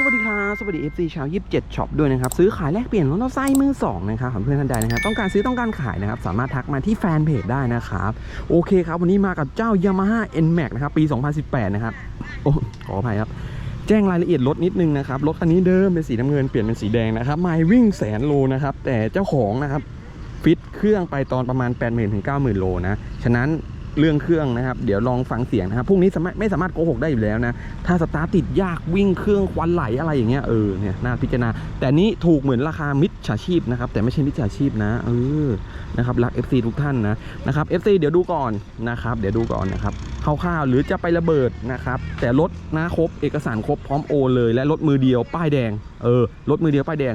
สวัสดีครับสวัสดี FC ชาว 27ช็อปด้วยนะครับ ซื้อขายแลกเปลี่ยนรถมอเตอร์ไซค์มือสองนะครับของเพื่อนท่านใดนะครับต้องการซื้อต้องการขายนะครับ สามารถทักมาที่แฟนเพจได้นะครับ โอเคครับ วันนี้มากับเจ้า Yamaha NMAX นะครับ ปี 2018 นะครับ โอ้ขออภัยครับ แจ้งรายละเอียดรถนิดนึงนะครับ รถคันนี้เดิมเป็นสีน้ำเงินเปลี่ยนเป็นสีแดงนะครับไมล์วิ่งแสนโลนะครับแต่เจ้าของนะครับฟิตเครื่องไปตอนประมาณ 80,000ถึง90,000โลนะฉะนั้น เรื่องเครื่องนะครับ เดี๋ยวลองฟังเสียงนะครับพวกนี้ไม่สามารถโกหกได้อยู่แล้วนะ ถ้าสตาร์ทติดยากวิ่งเครื่องควันไหลอะไรอย่างเงี้ยเออเนี่ยน่าพิจารณา แต่นี้ถูกเหมือนราคามิจฉาชีพนะครับ แต่ไม่ใช่มิจฉาชีพนะเออนะครับรัก FC ทุกท่านนะนะครับ FC เดี๋ยวดูก่อนนะครับ เดี๋ยวดูก่อนนะครับคร่าวๆหรือจะไประเบิดนะครับ แต่รถนะครบเอกสารครบพร้อมโอเลยและรถมือเดียวป้ายแดงเออรถมือเดียวป้ายแดง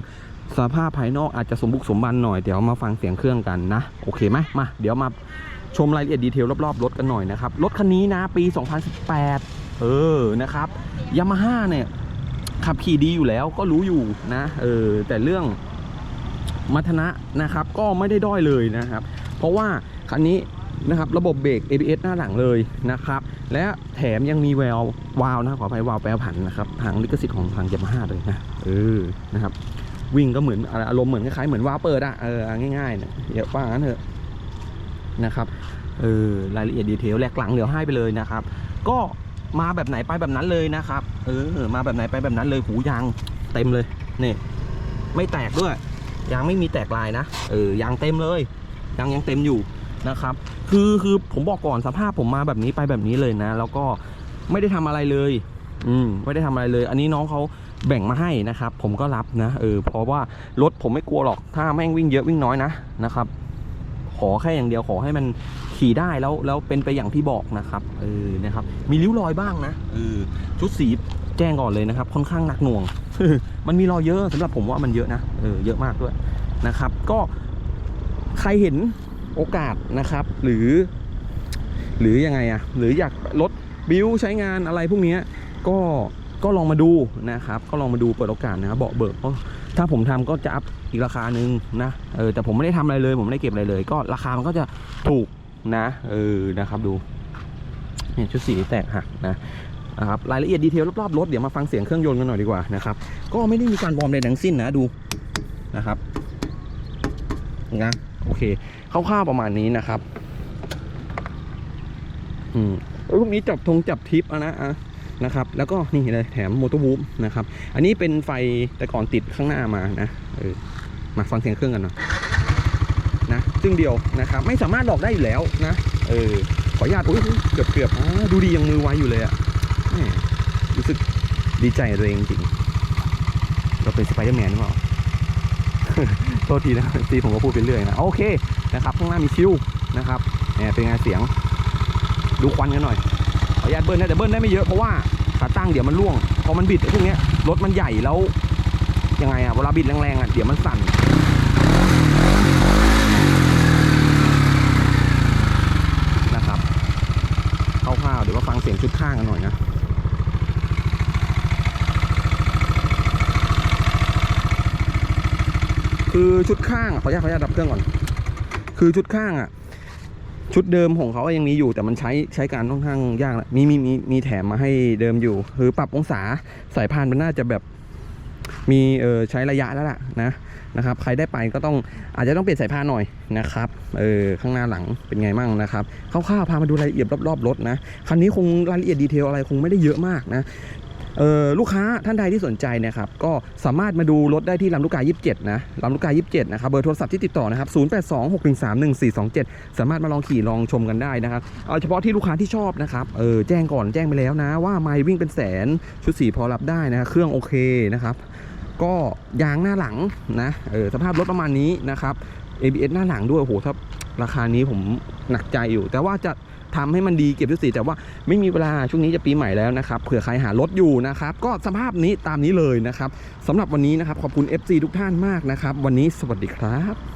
สภาพภายนอกอาจจะสมบุกสมบันหน่อยเดี๋ยวมาฟังเสียงเครื่องกันนะ โอเคไหมมา เดี๋ยวมา ชมรายละเอียดดีเทลรอบๆรถกันหน่อยนะครับ รถคันนี้นะปี 2018 เออนะครับยามาฮ่าเนี่ยขับขี่ดีอยู่แล้วก็รู้อยู่นะเออแต่เรื่องมัทนะนะครับก็ไม่ได้ด้อยเลยนะครับ เพราะว่าคันนี้นะครับระบบเบรก ABS หน้าหลังเลยนะครับ และแถมยังมีแวววาวนะขออภัยวาวแปรผันนะครับทางลิขสิทธิ์ของทางยามาฮ่าเลยนะเออนะครับวิ่งก็เหมือนอารมณ์เหมือนคล้ายๆเหมือนวาวเปิดอะเออง่ายๆนะเดี๋ยวว่างั้นเถอะ นะครับเออรายละเอียดดีเทลแหลกหลังเดี๋ยวให้ไปเลยนะครับ ก็มาแบบไหนไปแบบนั้นเลยนะครับ เออ มาแบบไหนไปแบบนั้นเลยหูยางเต็มเลยนี่ไม่แตกด้วยยางไม่มีแตกลายนะเออยางเต็มเลยยางยังเต็มอยู่นะครับ คือคือผมบอกก่อนสภาพผมมาแบบนี้ไปแบบนี้เลยนะ แล้วก็ไม่ได้ทำอะไรเลย อืมไม่ได้ทำอะไรเลย อันนี้น้องเขาแบ่งมาให้นะครับ ผมก็รับนะเออเพราะว่ารถผมไม่กลัวหรอกถ้าแม่งวิ่งเยอะวิ่งน้อยนะนะครับ อแค่อย่างเดียวขอให้มันขี่ได้แล้วแล้วเป็นไปอย่างที่บอกนะครับเออนะครับมีริ้วรอยบ้างนะเออชุดสีแจ้งก่อนเลยนะครับ ค่อนข้างหนักหน่วง มันมีรอยเยอะสำหรับผมว่ามันเยอะนะเออเยอะมากด้วยนะครับ ก็ใครเห็นโอกาสนะครับ หรือ หรือยังไงอะหรืออยากลดบิวใช้งานอะไรพวกนี้ก็ก็ลองมาดูนะครับ ก็ลองมาดูเปิดโอกาสนะครับเบาะเบิกเพราะ ถ้าผมทำก็จะอัพอีกราคาหนึ่งนะเออแต่ผมไม่ได้ทำอะไรเลย ผมไม่ได้เก็บอะไรเลย ก็ราคามันก็จะถูกนะเออนะครับดูเนี่ยชุดสีแตกหักนะนะครับรายละเอียดดีเทลรอบๆรถเดี๋ยวมาฟังเสียงเครื่องยนต์กันหน่อยดีกว่านะครับก็ไม่ได้มีการวอร์มใดทั้งสิ้นนะดูนะครับนะโอเคคร่าวๆประมาณนี้นะครับอืมแล้วพวกนี้จับธงจับทิปอะนะอะ นะครับ แล้วก็นี่เลยแถมมอเตอร์วูฟนะครับ อันนี้เป็นไฟแต่ก่อนติดข้างหน้ามานะเออมาฟังเสียงเครื่องกันหน่อยนะซึ่งเดียวนะครับ ไม่สามารถหลอกได้อยู่แล้วนะเออขออนุญาตอุ้ยเกือบเกือบดูดียังมือไวอยู่เลยอะแหม่รู้สึกดีใจตัวเองจริงเราเป็นสไปเดอร์แมนหรือเปล่าโทษทีนะทีผมก็พูดไปเรื่อยนะโอเคนะครับข้างหน้ามีชิวนะครับแหมเป็นไงเสียงดูควันกันหน่อย ขออนุญาตเบิ้ลนะแต่เบิ้ลได้ไม่เยอะเพราะว่าขาตั้งเดี๋ยวมันร่วงพอมันบิดไอ้พวกเนี้ยรถมันใหญ่แล้วยังไงอะเวลาบิดแรงๆอะเดี๋ยวมันสั่นนะครับคร่าวๆเดี๋ยวมาฟังเสียงชุดข้างกันหน่อยนะคือชุดข้างขออนุญาตขออนุญาตดับเครื่องก่อน คือชุดข้างอะ ชุดเดิมของเขายังมีอยู่แต่มันใช้ใช้การค่อนข้างยากแล้วมีมีมีมีแถมมาให้เดิมอยู่ คือปรับองศาสายพานมันน่าจะแบบมีเออใช้ระยะแล้วล่ะนะนะครับ ใครได้ไปก็ต้องอาจจะต้องเปลี่ยนสายพานหน่อยนะครับเออข้างหน้าหลังเป็นไงมั่งนะครับคร่าวๆพามาดูรายละเอียดรอบๆรถนะคันนี้คงรายละเอียดดีเทลอะไรคงไม่ได้เยอะมากนะ ลูกค้าท่านใดที่สนใจนะครับก็สามารถมาดูรถได้ที่ลำลูกกา 27 นะลำลูกกา 27 นะครับเบอร์โทรศัพท์ที่ติดต่อนะครับ 0826131427 สามารถมาลองขี่ลองชมกันได้นะครับเอาเฉพาะที่ลูกค้าที่ชอบนะครับเออแจ้งก่อนแจ้งไปแล้วนะ ว่าไมล์วิ่งเป็นแสนชุดสีพอรับได้นะเครื่องโอเคนะครับก็ยางหน้าหลังนะเออสภาพรถประมาณนี้นะครับ ABS หน้าหลังด้วยโอ้โหถ้าราคานี้ผมหนักใจอยู่ แต่ว่าจะ ทำให้มันดีเก็บทุกสีแต่ว่าไม่มีเวลาช่วงนี้จะปีใหม่แล้วนะครับเผื่อใครหารถอยู่นะครับก็สภาพนี้ตามนี้เลยนะครับสำหรับวันนี้นะครับขอบคุณ FC ทุกท่านมากนะครับ วันนี้สวัสดีครับ